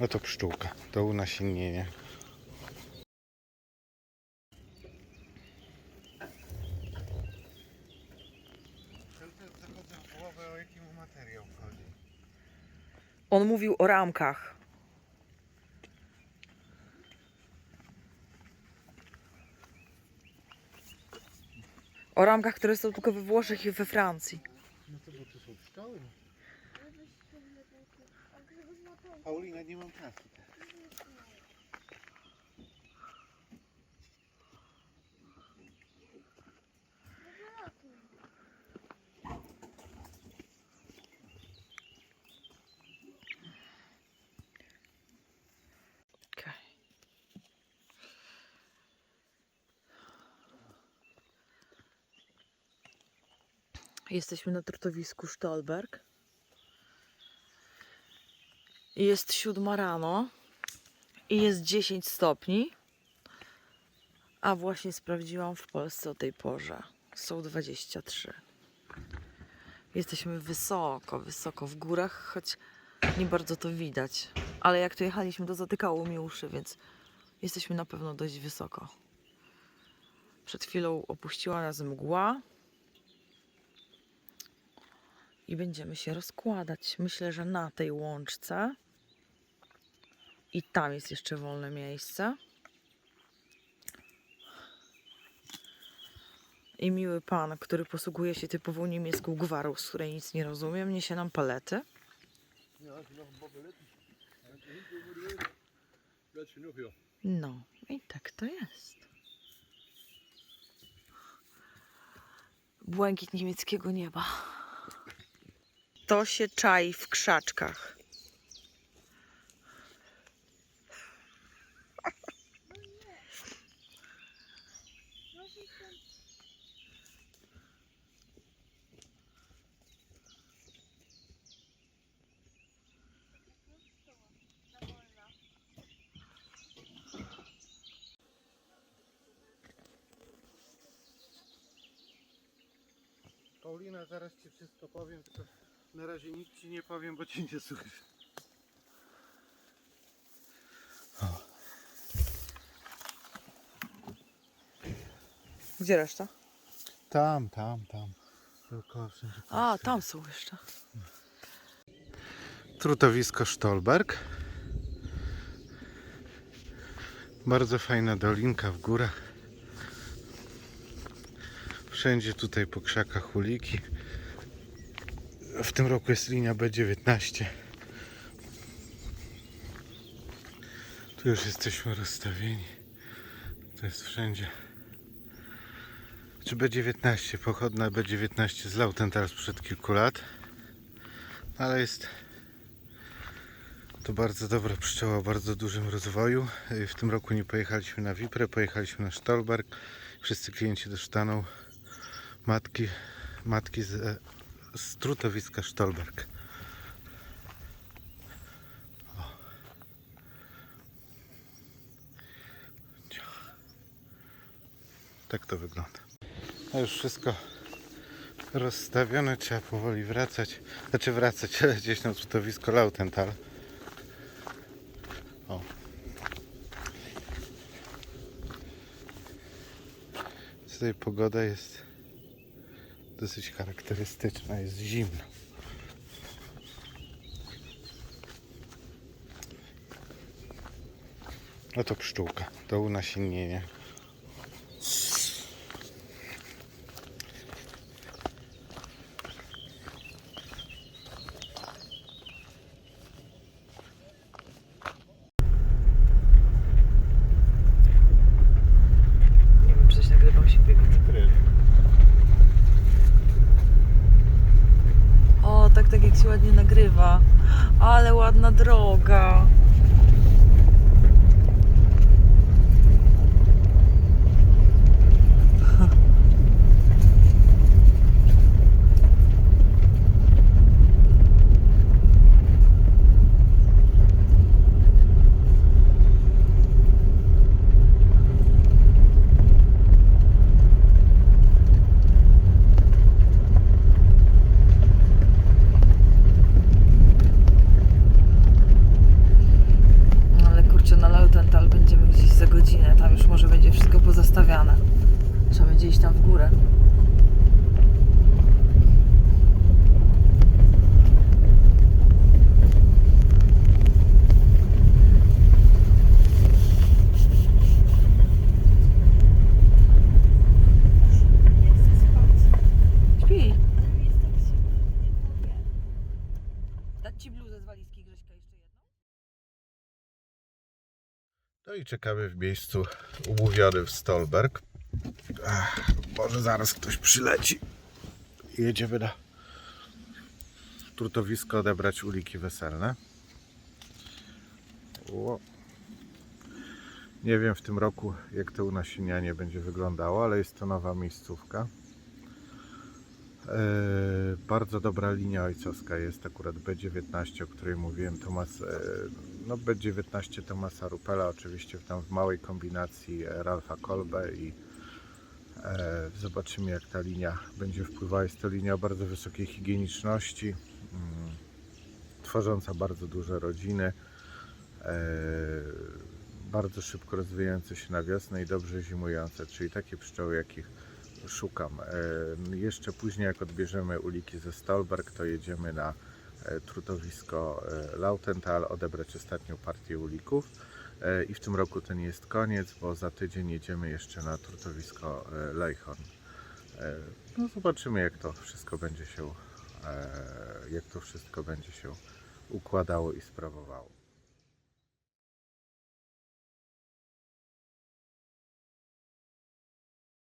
No to pszczółka, to chodzi. On mówił o ramkach. O ramkach, które są tylko we Włoszech i we Francji. No to bo tu są pszczoły. Paulina, nie mam czasu. Jesteśmy na tortowisku Stolberg. Jest siódma rano i jest 10 stopni. A właśnie sprawdziłam w Polsce o tej porze. Są 23. Jesteśmy wysoko, wysoko w górach, choć nie bardzo to widać. Ale jak tu jechaliśmy, to zatykało mi uszy, więc jesteśmy na pewno dość wysoko. Przed chwilą opuściła nas mgła. I będziemy się rozkładać. Myślę, że na tej łączce. I tam jest jeszcze wolne miejsce. I miły pan, który posługuje się typową niemiecką gwarą, z której nic nie rozumiem, niesie nam palety. No, i tak to jest. Błękit niemieckiego nieba. To się czai w krzaczkach. Paulina, zaraz ci wszystko powiem, tylko na razie nic ci nie powiem, bo ci nie słyszę. Gdzie reszta? Tam, tam, tam. Tylko wszędzie. A, tam są jeszcze. Trutowisko Stolberg. Bardzo fajna dolinka w górach. Wszędzie tutaj po krzakach uliki. W tym roku jest linia B19. Tu już jesteśmy rozstawieni. To jest wszędzie. Czy B19? Pochodna B19 z Lautenthal sprzed kilku lat. Ale jest to bardzo dobra pszczoła bardzo dużym rozwoju. W tym roku nie pojechaliśmy na Wiprę, pojechaliśmy na Stolberg. Wszyscy klienci dostaną matki, matki z, e, z trutowiska Stolberg. Tak to wygląda. A już wszystko rozstawione, trzeba powoli wracać. Znaczy wracać, lecieć na trutowisko Lautenthal. O. Tutaj pogoda jest dosyć charakterystyczna, jest zimno. No to pszczółka, to unasiennienie. Nie wiem, czy coś nagrywam się biegać. O, tak, tak jak się ładnie nagrywa. Ale ładna droga. No i czekamy w miejscu umówiony w Stolberg. Ach, może zaraz ktoś przyleci. Jedziemy na trutowisko odebrać uliki weselne. O. Nie wiem w tym roku jak to unasienianie będzie wyglądało, ale jest to nowa miejscówka. E, bardzo dobra linia ojcowska jest akurat B19, o której mówiłem. Tomas, e, no B19 Tomasa Rupela, oczywiście tam w małej kombinacji e, Ralfa Kolbe i e, zobaczymy jak ta linia będzie wpływała. Jest to linia o bardzo wysokiej higieniczności, mm, tworząca bardzo duże rodziny. E, bardzo szybko rozwijające się na wiosnę i dobrze zimujące, czyli takie pszczoły, jakich szukam. E, Jeszcze później, jak odbierzemy uliki ze Stolberg, to jedziemy na trutowisko e, Lautenthal odebrać ostatnią partię ulików. E, I w tym roku to nie jest koniec, bo za tydzień jedziemy jeszcze na trutowisko e, Leichhorn. E, No zobaczymy, jak to wszystko będzie się, e, jak to wszystko będzie się układało i sprawowało.